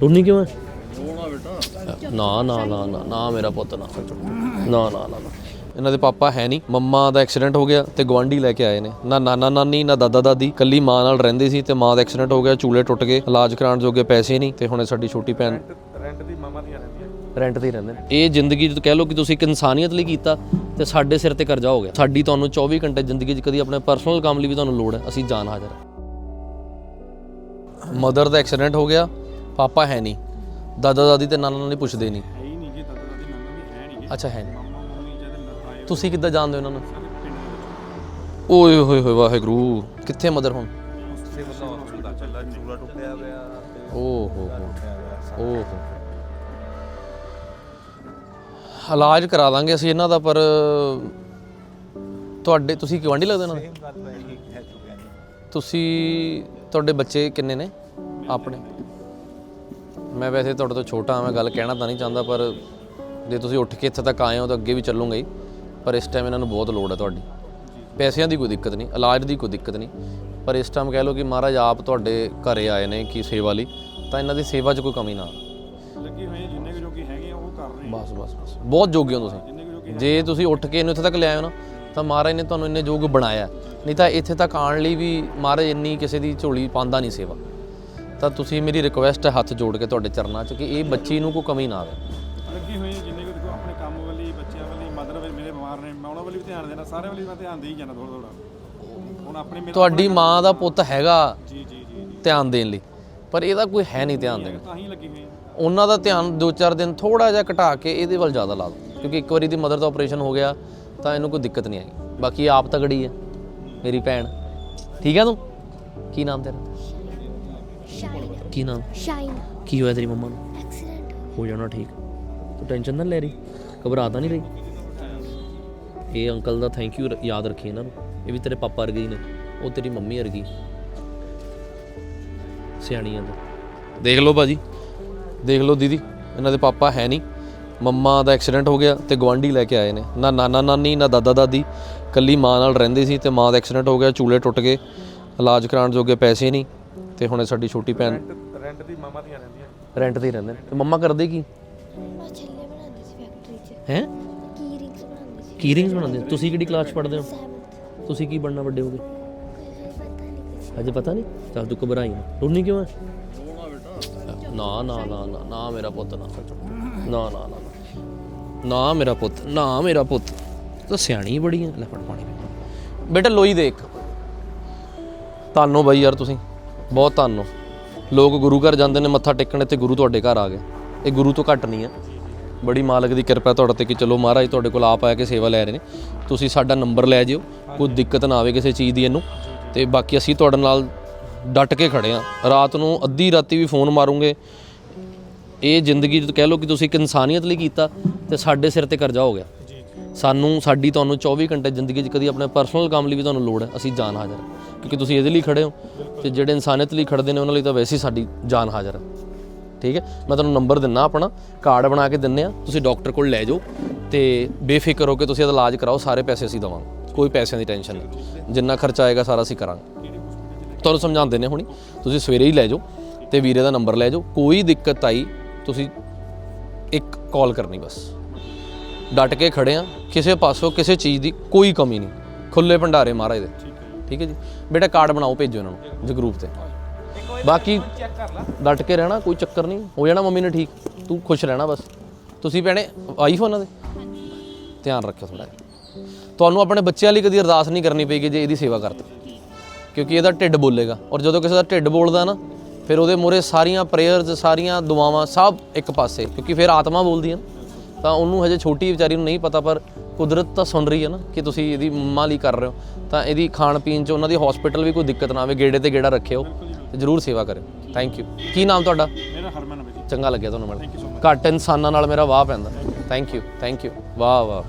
ਟੁੰਨੀ ਕਿਉਂ ਹੈ? ਨਾ ਨਾ ਨਾ ਨਾ ਨਾ ਮੇਰਾ ਪੁੱਤ ਨਾ ਨਾ ਨਾ ਨਾ ਨਾ। ਇਹਨਾਂ ਦੇ ਪਾਪਾ ਹੈ ਨਹੀਂ। ਮੰਮਾ ਦਾ ਐਕਸੀਡੈਂਟ ਹੋ ਗਿਆ ਤੇ ਗਵਾਂਢੀ ਲੈ ਕੇ ਆਏ ਨੇ। ਨਾ ਨਾਨਾ ਨਾਨੀ ਨਾ ਦਾਦਾ ਦਾਦੀ। ਕੱਲੀ ਮਾਂ ਨਾਲ ਰਹਿੰਦੇ ਸੀ ਤੇ ਮਾਂ ਦਾ ਐਕਸੀਡੈਂਟ ਹੋ ਗਿਆ ਚੂਲੇ ਟੁੱਟ ਗਏ ਇਲਾਜ ਕਰਾਉਣ ਜੋਗੇ ਪੈਸੇ ਨਹੀਂ ਤੇ ਹੁਣੇ ਸਾਡੀ ਛੋਟੀ ਭੈਣ ਰੈਂਟ ਦੀ ਮਾਮਾ ਦੀਆਂ ਰਹਿੰਦੀਆਂ। ਰੈਂਟ ਤੇ ਹੀ ਰਹਿੰਦੇ ਨੇ। ਇਹ ਜ਼ਿੰਦਗੀ ਜਦ ਕਹਿ ਲਓ ਕਿ ਤੁਸੀਂ ਇੱਕ ਇਨਸਾਨੀਅਤ ਲਈ ਕੀਤਾ ਤੇ ਸਾਡੇ ਸਿਰ ਤੇ ਕਰਜ਼ਾ ਹੋ ਗਿਆ। ਸਾਡੀ ਤੁਹਾਨੂੰ 24 ਘੰਟੇ ਜ਼ਿੰਦਗੀ 'ਚ ਕਦੀ ਆਪਣੇ ਪਰਸਨਲ ਕੰਮ ਲਈ ਵੀ ਤੁਹਾਨੂੰ ਲੋੜ ਹੈ। ਅਸੀਂ ਜਾਨ ਹਾਜ਼ਰ ਹਾਂ। ਮਦਰ ਦਾ ਐਕਸੀਡੈਂਟ ਹੋ ਗਿਆ ਪਾਪਾ ਹੈ ਨਹੀਂ। ਦਾਦਾ ਦਾਦੀ ਤੇ ਨਾਨਾ ਨਾਨੀ ਪੁੱਛਦੇ ਨਹੀਂ। ਹੈ ਹੀ ਨਹੀਂ ਜੀ ਦਾਦਾ ਦਾਦੀ ਨਾਨਾ ਵੀ ਹੈ ਨਹੀਂ ਅੱਛਾ ਹੈ ਨਹੀਂ। ਮਾਮਾ ਮੰਮੀ ਜਦ ਨਾ ਆਏ ਤੁਸੀਂ ਕਿੱਦਾਂ ਜਾਣਦੇ ਹੋ ਇਹਨਾਂ ਨੂੰ? ਸਾਰੇ ਪਿੰਡ ਦੇ ਵਿੱਚ। ਓਏ ਹੋਏ ਹੋਏ ਵਾਹਿਗੁਰੂ। ਕਿੱਥੇ ਮਦਰ ਹੁਣ? ਸਿਵਲ ਹਸਪਤਾਲ ਚੱਲਾ ਚੂਲਾ ਟੁੱਟਿਆ ਪਿਆ ਤੇ ਓ ਹੋ ਹੋ ਓ ਹੋ ਇਲਾਜ ਕਰਾ ਦਾਂਗੇ ਅਸੀਂ ਇਹਨਾਂ ਦਾ ਪਰ ਤੁਹਾਡੇ ਤੁਸੀਂ ਗਵਾਂਢੀ ਲੱਗਦੇ ਇਹਨਾਂ ਦੇ? ਗੱਲ ਪੈ ਗਈ ਹੈ ਚੁੱਕਿਆ ਜੀ। ਤੁਸੀਂ ਤੁਹਾਡੇ ਬੱਚੇ ਕਿੰਨੇ ਨੇ? ਆਪਣੇ? ਮੈਂ ਵੈਸੇ ਤੁਹਾਡੇ ਤੋਂ ਛੋਟਾ ਹਾਂ ਮੈਂ ਗੱਲ ਕਹਿਣਾ ਤਾਂ ਨਹੀਂ ਚਾਹੁੰਦਾ ਪਰ ਜੇ ਤੁਸੀਂ ਉੱਠ ਕੇ ਇੱਥੇ ਤੱਕ ਆਏ ਹੋ ਤਾਂ ਅੱਗੇ ਵੀ ਚੱਲੂਗਾ ਹੀ ਪਰ ਇਸ ਟਾਈਮ ਇਹਨਾਂ ਨੂੰ ਬਹੁਤ ਲੋੜ ਹੈ ਤੁਹਾਡੀ। ਪੈਸਿਆਂ ਦੀ ਕੋਈ ਦਿੱਕਤ ਨਹੀਂ ਇਲਾਜ ਦੀ ਕੋਈ ਦਿੱਕਤ ਨਹੀਂ ਪਰ ਇਸ ਟਾਈਮ ਕਹਿ ਲਓ ਕਿ ਮਹਾਰਾਜ ਆਪ ਤੁਹਾਡੇ ਘਰੇ ਆਏ ਨੇ ਕਿ ਸੇਵਾ ਲਈ ਤਾਂ ਇਹਨਾਂ ਦੀ ਸੇਵਾ 'ਚ ਕੋਈ ਕਮੀ ਨਾ ਆਵੇ। ਲੱਗੀ ਹੋਏ ਜਿੰਨੇ ਕੁ ਜੋਗੀ ਹੈਗੇ ਆ ਉਹ ਕਰ ਰਹੇ ਆ। ਬਸ ਬਸ ਬਸ ਬਹੁਤ ਜੋਗੇ ਹੋ ਤੁਸੀਂ। ਜਿੰਨੇ ਕੁ ਜੋਗੀ ਜੇ ਤੁਸੀਂ ਉੱਠ ਕੇ ਇਹਨੂੰ ਇੱਥੇ ਤੱਕ ਲਿਆਏ ਹੋ ਨਾ ਤਾਂ ਮਹਾਰਾਜ ਨੇ ਤੁਹਾਨੂੰ ਇੰਨੇ ਯੋਗ ਬਣਾਇਆ ਨਹੀਂ ਤਾਂ ਇੱਥੇ ਤੱਕ ਆਉਣ ਲਈ ਵੀ ਮਹਾਰਾਜ ਇੰਨੀ ਕਿਸੇ ਦੀ ਝੋਲੀ ਪਾਉਂਦਾ ਨਹੀਂ ਸੇਵਾ। ਤਾਂ ਤੁਸੀਂ ਮੇਰੀ ਰਿਕੁਐਸਟ ਹੈ ਹੱਥ ਜੋੜ ਕੇ ਤੁਹਾਡੇ ਚਰਨਾਂ 'ਚ ਕਿ ਇਹ ਬੱਚੀ ਨੂੰ ਕੋਈ ਕਮੀ ਨਾ ਆਵੇ। ਲੱਗੀ ਹੋਏ ਜਿੰਨੇ ਕੁ ਦੇਖੋ ਆਪਣੇ ਕੰਮ ਵੱਲੀ ਬੱਚਿਆਂ ਵੱਲੀ ਮਦਰ ਵੱਲ ਮੇਰੇ ਬਿਮਾਰ ਨੇ ਮੈਂ ਉਹਨਾਂ ਵੱਲ ਵੀ ਧਿਆਨ ਦੇਣਾ ਸਾਰੇ ਵੱਲ ਮੈਂ ਧਿਆਨ ਦੇ ਹੀ ਜਾਣਾ ਥੋੜਾ ਥੋੜਾ ਹੁਣ ਆਪਣੇ ਮੇਰੇ ਤੁਹਾਡੀ ਮਾਂ ਦਾ ਪੁੱਤ ਹੈਗਾ ਜੀ ਜੀ ਜੀ ਜੀ। ਧਿਆਨ ਦੇਣ ਲਈ ਪਰ ਇਹਦਾ ਕੋਈ ਹੈ ਨਹੀਂ ਧਿਆਨ ਦੇਣ। ਤਾਂ ਹੀ ਲੱਗੀ ਹੋਈ ਆ ਉਹਨਾਂ ਦਾ ਧਿਆਨ ਦੋ ਚਾਰ ਦਿਨ ਥੋੜਾ ਜਿਹਾ ਘਟਾ ਕੇ ਇਹਦੇ ਵੱਲ ਜ਼ਿਆਦਾ ਲਾ ਦਿਓ ਕਿਉਂਕਿ ਇੱਕ ਵਾਰੀ ਦੀ ਮਦਰ ਦਾ ਆਪਰੇਸ਼ਨ ਹੋ ਗਿਆ ਤਾਂ ਇਹਨੂੰ ਕੋਈ ਦਿੱਕਤ ਨਹੀਂ ਆਈ। ਬਾਕੀ ਇਹ ਆਪ ਤਗੜੀ ਹੈ ਮੇਰੀ ਭੈਣ। ਠੀਕ ਹੈ ਤੂੰ? ਕੀ ਨਾਮ ਤੇਰਾ? ਕੀ ਨਾਮ? ਸ਼ਾਈਨ ਕੀ ਹੋਇਆ ਤੇਰੀ ਮੰਮਾ ਨੂੰ? ਐਕਸੀਡੈਂਟ ਹੋ ਜਾਣਾ ਠੀਕ। ਤੂੰ ਟੈਨਸ਼ਨ ਨਾ ਲੈ ਰਹੀ ਘਬਰਾ ਤਾਂ ਨਹੀਂ ਰਹੀ ਇਹ ਅੰਕਲ ਦਾ ਥੈਂਕ ਯੂ ਯਾਦ ਰੱਖੀ ਇਹਨਾਂ ਨੂੰ। ਇਹ ਵੀ ਤੇਰੇ ਪਾਪਾ ਵਰਗੇ ਹੀ ਨੇ। ਉਹ ਤੇਰੀ ਮੰਮੀ ਵਰਗੀ। ਸਿਆਣੀਆਂ ਦਾ ਦੇਖ ਲਓ ਭਾਜੀ। ਦੇਖ ਲਓ ਦੀਦੀ। ਇਹਨਾਂ ਦੇ ਪਾਪਾ ਹੈ ਨਹੀਂ ਮੰਮਾ ਦਾ ਐਕਸੀਡੈਂਟ ਹੋ ਗਿਆ ਤੇ ਗਵਾਂਢੀ ਲੈ ਕੇ ਆਏ ਨੇ। ਨਾ ਨਾਨਾ ਨਾਨੀ ਨਾ ਦਾਦਾ ਦਾਦੀ। ਕੱਲੀ ਮਾਂ ਨਾਲ ਰਹਿੰਦੇ ਸੀ ਤੇ ਮਾਂ ਦਾ ਐਕਸੀਡੈਂਟ ਹੋ ਗਿਆ ਚੂਲੇ ਟੁੱਟ ਗਏ। ਇਲਾਜ ਕਰਾਉਣ ਜੋਗੇ ਪੈਸੇ ਨਹੀਂ ਤੇ ਹੁਣੇ ਸਾਡੀ ਛੋਟੀ ਭੈਣ ਰੈਂਟ ਦੀ ਮਾਮਾ ਦੀਆਂ ਰਹਿੰਦੀਆਂ। ਰੈਂਟ ਤੇ ਹੀ ਰਹਿੰਦੇ ਨੇ। ਤੇ ਮੰਮਾ ਕਰਦੇ ਕੀ? ਮੈਂ ਛੱਲੇ ਬਣਾਉਂਦੀ ਸੀ ਫੈਕਟਰੀ 'ਚ। ਹੈ? ਕੀ ਰਿੰਗਸ ਬਣਾਉਂਦੀ ਸੀ? ਕੀ ਰਿੰਗਸ ਬਣਾਉਂਦੇ? ਤੁਸੀਂ ਕਿਹੜੀ ਕਲਾਸ ਪੜ੍ਹਦੇ ਹੋ? 7th ਤੁਸੀਂ ਕੀ ਬਣਨਾ ਵੱਡੇ ਹੋ ਕੇ? ਪਤਾ ਨਹੀਂ ਕੁਝ ਅਜੇ ਪਤਾ ਨਹੀਂ? ਚੱਲ ਤੂੰ ਘਬਰਾਈ ਨਾ। ਟੁੰਨੀ ਕਿਉਂ ਹੈ ਨਾ ਨਾ ਨਾ ਨਾ ਨਾ ਮੇਰਾ ਪੁੱਤ ਨਾ ਨਾ ਨਾ ਨਾ ਨਾ। ਨਾ ਮੇਰਾ ਪੁੱਤ ਨਾ ਮੇਰਾ ਪੁੱਤ। ਤਾਂ ਸਿਆਣੀ ਬੜੀ ਹੈ ਲੈ ਫੜ ਪਾਣੀ ਪੀ। ਬੇਟਾ ਲੋਈ ਦੇਖ। ਧੰਨੋ ਬਾਈ ਯਾਰ ਤੁਸੀਂ। ਬਹੁਤ ਧੰਨੋ ਲੋਕ ਗੁਰੂ ਘਰ ਜਾਂਦੇ ਨੇ ਮੱਥਾ ਟੇਕਣ ਤੇ ਗੁਰੂ ਤੁਹਾਡੇ ਘਰ ਆ ਗਏ। ਇਹ ਗੁਰੂ ਤੋਂ ਘੱਟ ਨਹੀਂ ਹੈ ਬੜੀ ਮਾਲਕ ਦੀ ਕਿਰਪਾ ਤੁਹਾਡੇ ਤੇ ਕਿ ਚਲੋ ਮਹਾਰਾਜ ਤੁਹਾਡੇ ਕੋਲ ਆਪ ਆਇਆ ਕੇ ਸੇਵਾ ਲੈ ਰਹੇ ਨੇ। ਤੁਸੀਂ ਸਾਡਾ ਨੰਬਰ ਲੈ ਜਿਓ ਕੋਈ ਦਿੱਕਤ ਨਾ ਆਵੇ ਕਿਸੇ ਚੀਜ਼ ਦੀ ਇਹਨੂੰ। ਤੇ ਬਾਕੀ ਅਸੀਂ ਤੁਹਾਡੇ ਨਾਲ ਡਟ ਕੇ ਖੜੇ ਆ। ਰਾਤ ਨੂੰ ਅੱਧੀ ਰਾਤੀ ਵੀ ਫੋਨ ਮਾਰੂਗੇ। ਇਹ ਜ਼ਿੰਦਗੀ ਜਦ ਕਹਿ ਲਓ ਕਿ ਤੁਸੀਂ ਇੱਕ ਇਨਸਾਨੀਅਤ ਲਈ ਕੀਤਾ ਤੇ ਸਾਡੇ ਸਿਰ ਤੇ ਕਰਜ਼ਾ ਹੋ ਗਿਆ। ਸਾਨੂੰ ਸਾਡੀ ਤੁਹਾਨੂੰ 24 ਘੰਟੇ ਜ਼ਿੰਦਗੀ 'ਚ ਕਦੀ ਆਪਣੇ ਪਰਸਨਲ ਕੰਮ ਲਈ ਵੀ ਤੁਹਾਨੂੰ ਲੋੜ ਹੈ। ਅਸੀਂ ਜਾਨ ਹਾਜ਼ਰ ਹਾਂ। ਕਿਉਂਕਿ ਤੁਸੀਂ ਇਹਦੇ ਲਈ ਖੜੇ ਹੋ। ਤੇ ਜਿਹੜੇ ਇਨਸਾਨੀਅਤ ਲਈ ਖੜਦੇ ਨੇ, ਉਹਨਾਂ ਲਈ ਤਾਂ ਵੈਸੇ ਹੀ ਸਾਡੀ ਜਾਨ ਹਾਜ਼ਰ ਹੈ ਠੀਕ ਹੈ? ਮੈਂ ਤੁਹਾਨੂੰ ਨੰਬਰ ਦਿੰਨਾ ਆਪਣਾ, ਕਾਰਡ ਬਣਾ ਕੇ ਦਿੰਨੇ ਆ ਤੁਸੀਂ ਡਾਕਟਰ ਕੋਲ ਲੈ ਜਾਓ ਤੇ ਬੇਫਿਕਰ ਹੋ ਕੇ ਤੁਸੀਂ ਇਹਦਾ ਇਲਾਜ ਕਰਾਓ, ਸਾਰੇ ਪੈਸੇ ਅਸੀਂ ਦਵਾਂਗੇ। ਕੋਈ ਪੈਸਿਆਂ ਦੀ ਟੈਨਸ਼ਨ ਨਹੀਂ। ਜਿੰਨਾ ਖਰਚਾ ਆਏਗਾ ਸਾਰਾ ਅਸੀਂ ਕਰਾਂਗੇ। ਤੁਹਾਨੂੰ ਸਮਝਾਉਂਦੇ ਨੇ ਹੁਣੀ। ਤੁਸੀਂ ਸਵੇਰੇ ਹੀ ਲੈ ਜਾਓ ਤੇ ਵੀਰੇ ਦਾ ਨੰਬਰ ਲੈ ਜਾਓ। ਕੋਈ ਦਿੱਕਤ ਆਈ, ਤੁਸੀਂ ਇੱਕ ਕਾਲ ਕਰਨੀ ਬਸ। ਡਟ ਕੇ ਖੜੇ ਆ ਕਿਸੇ ਪਾਸੋਂ ਕਿਸੇ ਚੀਜ਼ ਦੀ ਕੋਈ ਕਮੀ ਨਹੀਂ। ਖੁੱਲੇ ਭੰਡਾਰੇ ਮਹਾਰਾਜ ਦੇ। ਠੀਕ ਹੈ ਜੀ? ਬੇਟਾ ਕਾਰਡ ਬਣਾਓ, ਭੇਜੋ ਇਹਨਾਂ ਨੂੰ ਜਗਰੂਪ ਤੇ। ਬਾਕੀ ਡਟ ਕੇ ਰਹਿਣਾ, ਕੋਈ ਚੱਕਰ ਨਹੀਂ। ਹੋ ਜਾਣਾ ਮੰਮੀ ਨੇ ਠੀਕ। ਤੂੰ ਖੁਸ਼ ਰਹਿਣਾ ਬਸ। ਤੁਸੀਂ ਭੈਣੇ ਵਾਈਫ ਉਹਨਾਂ ਦੇ ਧਿਆਨ ਰੱਖਿਓ ਥੋੜਾ ਤੁਹਾਨੂੰ ਆਪਣੇ ਬੱਚਿਆਂ ਲਈ ਕਦੀ ਅਰਦਾਸ ਨਹੀਂ ਕਰਨੀ ਪਏਗੀ ਜੇ ਇਹਦੀ ਸੇਵਾ ਕਰਦੇ ਕਿਉਂਕਿ ਇਹਦਾ ਢਿੱਡ ਬੋਲੇਗਾ। ਔਰ ਜਦੋਂ ਕਿਸੇ ਦਾ ਢਿੱਡ ਬੋਲਦਾ ਨਾ, ਫਿਰ ਉਹਦੇ ਮੂਹਰੇ ਸਾਰੀਆਂ ਪ੍ਰੇਅਰਸ ਸਾਰੀਆਂ ਦੁਆਵਾਂ ਸਭ ਇੱਕ ਪਾਸੇ। ਕਿਉਂਕਿ ਫਿਰ ਆਤਮਾ ਬੋਲਦੀ ਹੈ ਤਾਂ ਉਹਨੂੰ ਹਜੇ ਛੋਟੀ ਵਿਚਾਰੀ ਨੂੰ ਨਹੀਂ ਪਤਾ, ਪਰ ਕੁਦਰਤ ਤਾਂ ਸੁਣ ਰਹੀ ਹੈ ਨਾ ਕਿ ਤੁਸੀਂ ਇਹਦੀ ਮੰਮਾ ਲਈ ਕਰ ਰਹੇ ਹੋ ਤਾਂ ਇਹਦੀ ਖਾਣ ਪੀਣ 'ਚ ਉਹਨਾਂ ਦੀ ਹਸਪੀਟਲ ਵੀ ਕੋਈ ਦਿੱਕਤ ਨਾ ਆਵੇ ਗੇੜੇ ਤੇ ਗੇੜਾ ਰੱਖਿਓ ਤੇ ਜਰੂਰ ਸੇਵਾ ਕਰਿਓ। ਥੈਂਕ ਯੂ ਕੀ ਨਾਮ ਤੁਹਾਡਾ? ਮੇਰਾ ਹਰਮਨ ਹੈ ਜੀ। ਚੰਗਾ ਲੱਗਿਆ ਤੁਹਾਨੂੰ ਮਿਲ ਘੱਟ ਇਨਸਾਨਾਂ ਨਾਲ ਮੇਰਾ ਵਾਹ ਪੈਂਦਾ। ਥੈਂਕ ਯੂ ਥੈਂਕ ਯੂ ਵਾਹ ਵਾਹ।